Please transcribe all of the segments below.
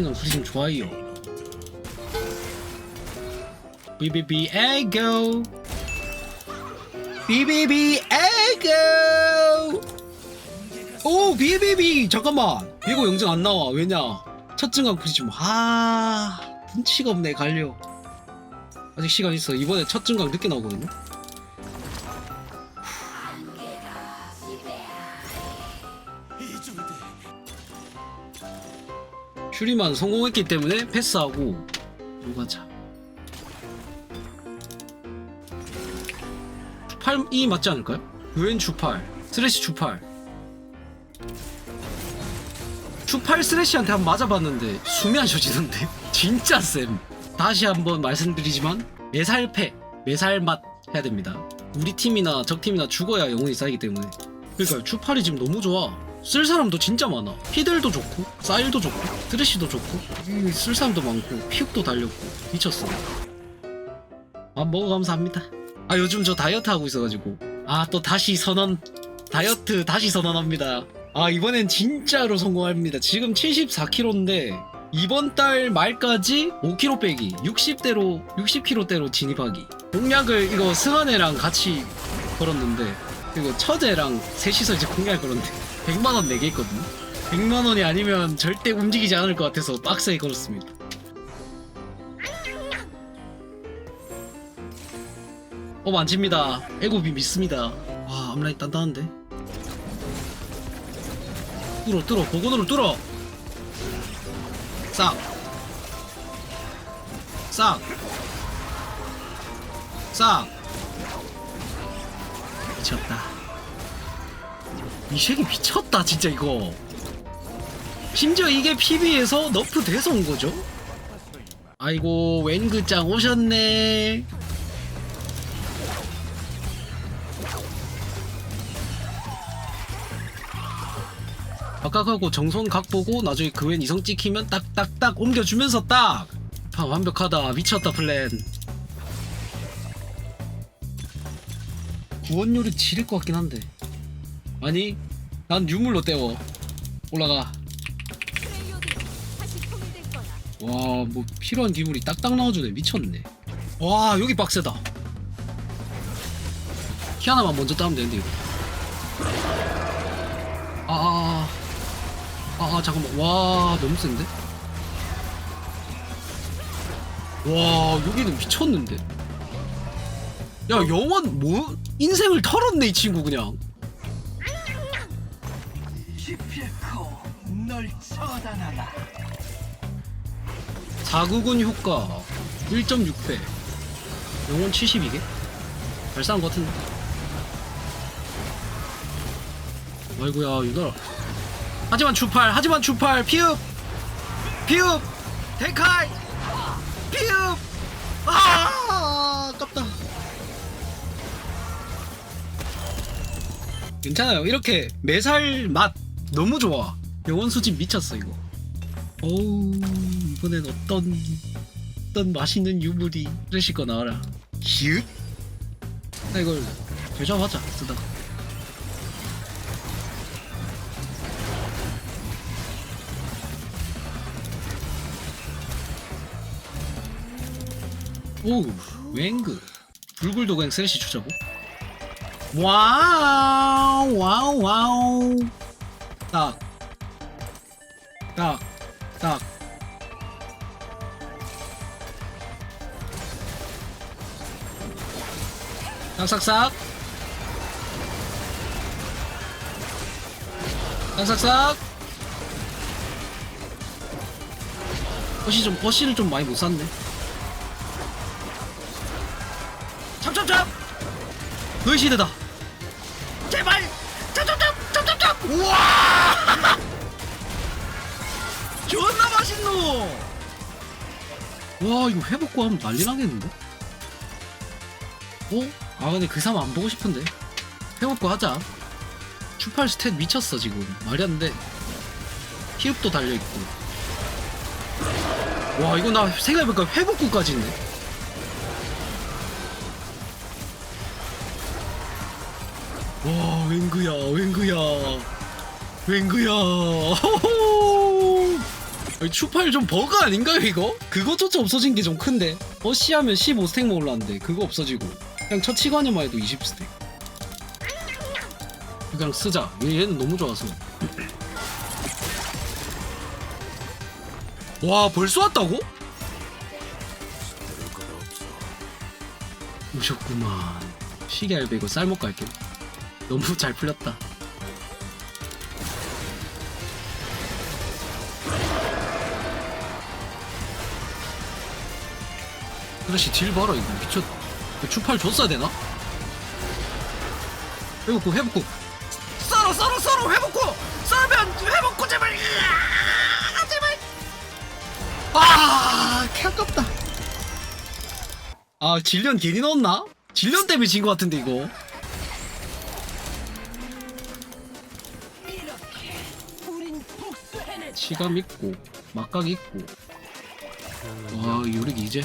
첫증강 프리즘 좋아요. 비비비 에고! 비비비 에고! 오 비비비 잠깐만! 이거 영정 안 나와. 왜냐? 첫 증강 프리즘 아 눈치가 없네 갈려. 아직 시간 있어. 이번에 첫 증강 늦게 나오거든요 슈리만 성공했기 때문에 패스하고 누가자. 8이 맞지 않을까요? 웬 주팔 스레시 주팔. 주팔 스레시한테 한 번 맞아봤는데 숨이 안 쉬어지던데. 진짜 쌤. 다시 한번 말씀드리지만 매살패 매살맛 해야 됩니다. 우리 팀이나 적 팀이나 죽어야 영혼이 쌓이기 때문에. 그러니까 주팔이 지금 너무 좋아 쓸 사람도 진짜 많아. 피들도 좋고 사일도 좋고 드레시도 좋고 이쓸 사람도 많고 피육도 달렸고. 미쳤어. 아 먹어 감사합니다. 아 요즘 저 다이어트 하고 있어가지고. 아 또 다시 선언 다이어트 다시 선언합니다. 아 이번엔 진짜로 성공합니다. 지금 74kg인데 이번 달 말까지 5kg 빼기 60대로 60kg대로 진입하기. 공약을 이거 승한애랑 같이 걸었는데 그리고 처제랑 셋이서 이제 공약을 걸었는데 100만원 내게 있거든요. 100만원이 아니면 절대 움직이지 않을 것 같아서 빡세게 걸었습니다. 어 만집니다. 애고비 믿습니다. 와 앞라인 단단한데? 뚫어 뚫어. 보건으로 뚫어. 싹 싹! 싹! 이 쉐기 미쳤다 진짜 이거. 심지어 이게 PB에서 너프 돼서 온 거죠? 아이고 웬그짱 오셨네. 각각하고 정선 각 보고 나중에 그 웬 이성 찍히면 딱딱딱 옮겨주면서 딱! 아, 완벽하다. 미쳤다 플랜. 구원율이 지릴 것 같긴 한데. 아니 난 유물로 때워. 올라가. 와 뭐 필요한 기물이 딱딱 나와주네. 미쳤네. 와 여기 빡세다. 키 하나만 먼저 따면 되는데 이거. 아아아. 아, 아, 잠깐만. 와 너무 센데? 와 여기는 미쳤는데. 야 영원 뭐 인생을 털었네 이 친구 그냥 처단하라. 자국은 효과 1.6배. 영혼 72개? 잘 싸운 것 같은데. 아이고야 유달아 하지만 주팔 하지만 주팔. 피읍! 피읍! 데카이! 피읍! 아 아깝다. 괜찮아요. 이렇게 매살 맛 너무 좋아 영혼 수집 미쳤어 이거. 어우 이번엔 어떤 어떤 맛있는 유물이 쓰실 거 나와라. 히읗? 나 이걸 되잡하자 쓰다가. 오우 웽그 불굴도 그냥 쓰레쉬 주자고? 와우 와우 와우. 딱 딱, 딱. 싹싹싹. 싹싹싹. 어시 좀, 어시를 좀 많이 못 샀네. 참참참! 너의 시대다! 존나 맛있노! 와 이거 회복고 하면 난리 나겠는데? 어? 아 근데 그 사람 안 보고 싶은데? 회복고 하자. 추팔 스탯 미쳤어 지금. 말이 안돼. 히흡도 달려있고. 와 이거 나 생각해보니까 회복구까지 있네 와 웬그야 웬그야. 웬그야. 호호 추파일 좀 버그 아닌가요 이거? 그거조차 없어진 게 좀 큰데. 어시 하면 15스택 먹을라는데 그거 없어지고. 그냥 첫 치관에만 해도 20스택. 그냥 쓰자. 얘- 얘는 너무 좋아서. 와 벌써 왔다고? 오셨구만. 시계 알베고 쌀 먹고 갈게. 너무 잘 풀렸다 그렇지 딜 봐라 이거. 미쳤 이거 추팔 줬어야 되나? 회복구 회복구. 썰어 썰어 썰어 회복구! 썰면 회복구 제발! 으아, 제발! 아 개아깝다. 아 질련 괜히 넣었나? 질련 때문에 진 것 같은데 이거. 치감 있고 막각 있고. 와 요릭 이제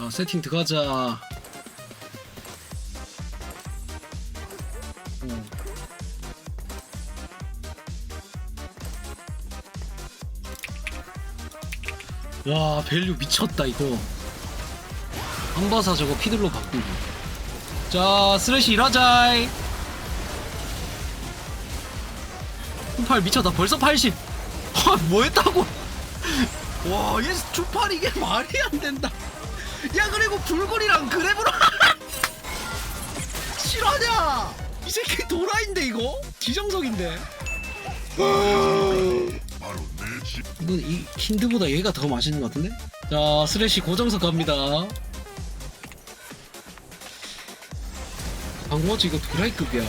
아 세팅 들어가자 어. 와 밸류 미쳤다 이거 한바사 저거 피들로 바꾸고 자 쓰레쉬 일하자 8 미쳤다 벌써 80 아, 뭐 했다고? 와, 얘 주팔 이게 말이 안 된다. 야, 그리고 불굴이랑 그랩으로 실화냐? 이 새끼 도라인데 이거? 지정석인데. 이건 이 힌드보다 얘가 더 맛있는 것 같은데? 자, 스레시 고정석 갑니다. 방어지 이거 도라이급이야.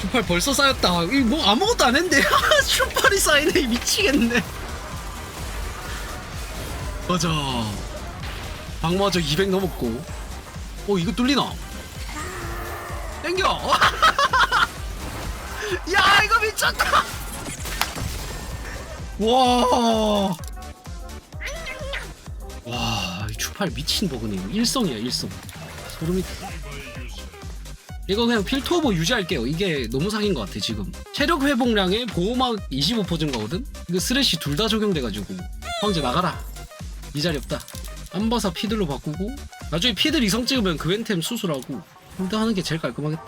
슈팔 벌써 쌓였다. 이뭐 아무것도 안 했는데 슈팔이 쌓이네 미치겠네. 맞아. 방마저 200 넘었고. 어 이거 뚫리나? 땡겨. 야 이거 미쳤다. 와. 와, 이 추팔 미친 버그네. 일성이야, 일성. 소름이. 이거 그냥 필토버 유지할게요. 이게 너무 사기인 것 같아 지금. 체력 회복량에 보호막 25% 증가거든. 이거 쓰레쉬 둘 다 적용돼가지고 황제 나가라. 이 자리 없다. 안바사 피들로 바꾸고 나중에 피들 이성 찍으면 그웬템 수술하고 홀드 하는 게 제일 깔끔하겠다.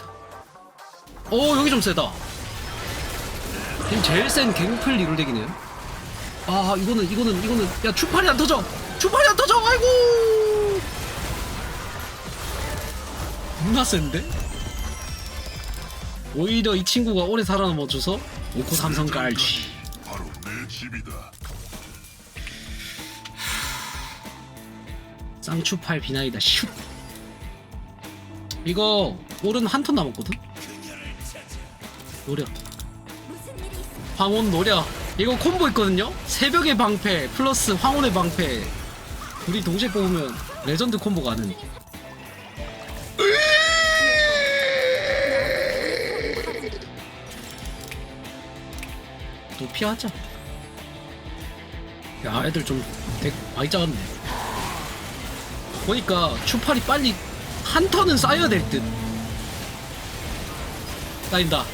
오 여기 좀 세다. 지금 제일 센 갱플 리롤 덱이네요. 아 이거는 이거는 이거는 야 추팔이 안 터져. 추팔이 안 터져. 아이고. 겁나 센데? 오히려 이 친구가 오래 살아남아줘서 오코 삼성 깔지 바로 내 집이다. 쌍추팔 비나이다 슛 이거 올은 한턴 남았거든? 노려 황혼 노려 이거 콤보 있거든요? 새벽의 방패 플러스 황혼의 방패. 둘이 동시에 뽑으면 레전드 콤보 가는 또 피하자. 야 애들 좀덱 많이 작았네 보니까 추팔이 빨리 한 턴은 쌓여야 될 듯. 쌓인다.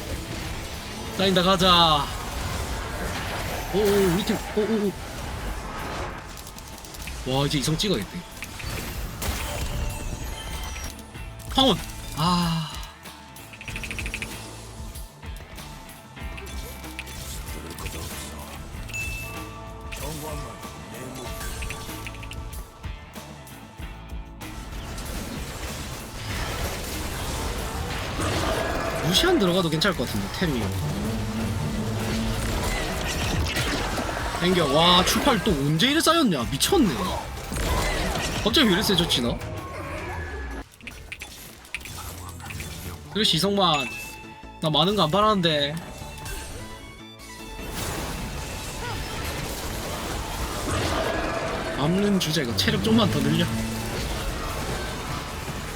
쌓인다 가자. 오오 우리 팀 오오오. 와 이제 이성 찍어야겠대. 황혼. 아. 무시한 들어가도 괜찮을 것 같은데 템이. 땡겨. 와 추팔 또 언제 이래 쌓였냐? 미쳤네. 갑자기 왜 이래 세졌지 나? 그래 시성만. 나 많은 거 안 바라는데. 남는 주제 이거 체력 좀만 더 늘려.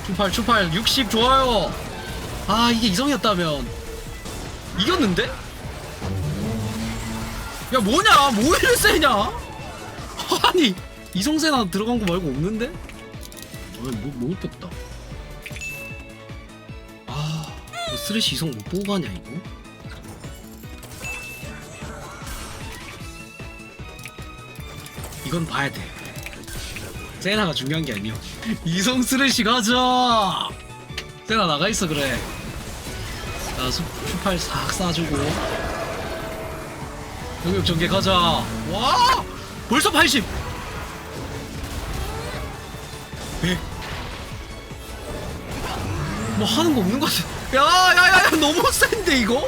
추팔 추팔. 60 좋아요 아 이게 이성이었다면 이겼는데? 야 뭐냐 뭐 이리 세냐? 아니 이성세나 들어간 거 말고 없는데? 왜못 입혔다 아뭐 쓰레쉬 이성 못 보고 가냐 이거? 이건 봐야 돼 세나가 중요한 게 아니야 이성 쓰레쉬 가자 세나 나가 있어 그래. 자 수, 수팔 싹 쏴주고. 영역 전개 가자. 와! 벌써 80 100 뭐 하는 거 없는 것 같아. 야 야 야 야 너무 센데 이거?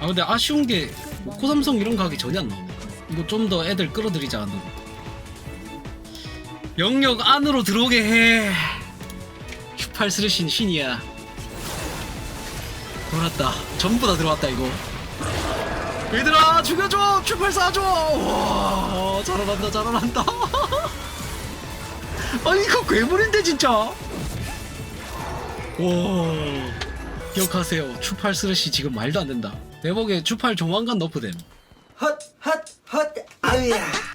아 근데 아쉬운 게 모코 삼성 이런 가격이 전혀 안 나오네. 이거 좀 더 애들 끌어들이자 안으로 영역 안으로 들어오게 해 Q8 스레신 신이야. 돌았다. 전부 다 들어왔다 이거. 얘들아 죽여줘! Q8 쏴줘 와 잘한다 잘한다. 아니 이거 괴물인데 진짜? 와 기억하세요. 추팔 스레시 지금 말도 안 된다. 내복에 추팔 조만간 너프됨. 헛, 헛, 헛, 아우야.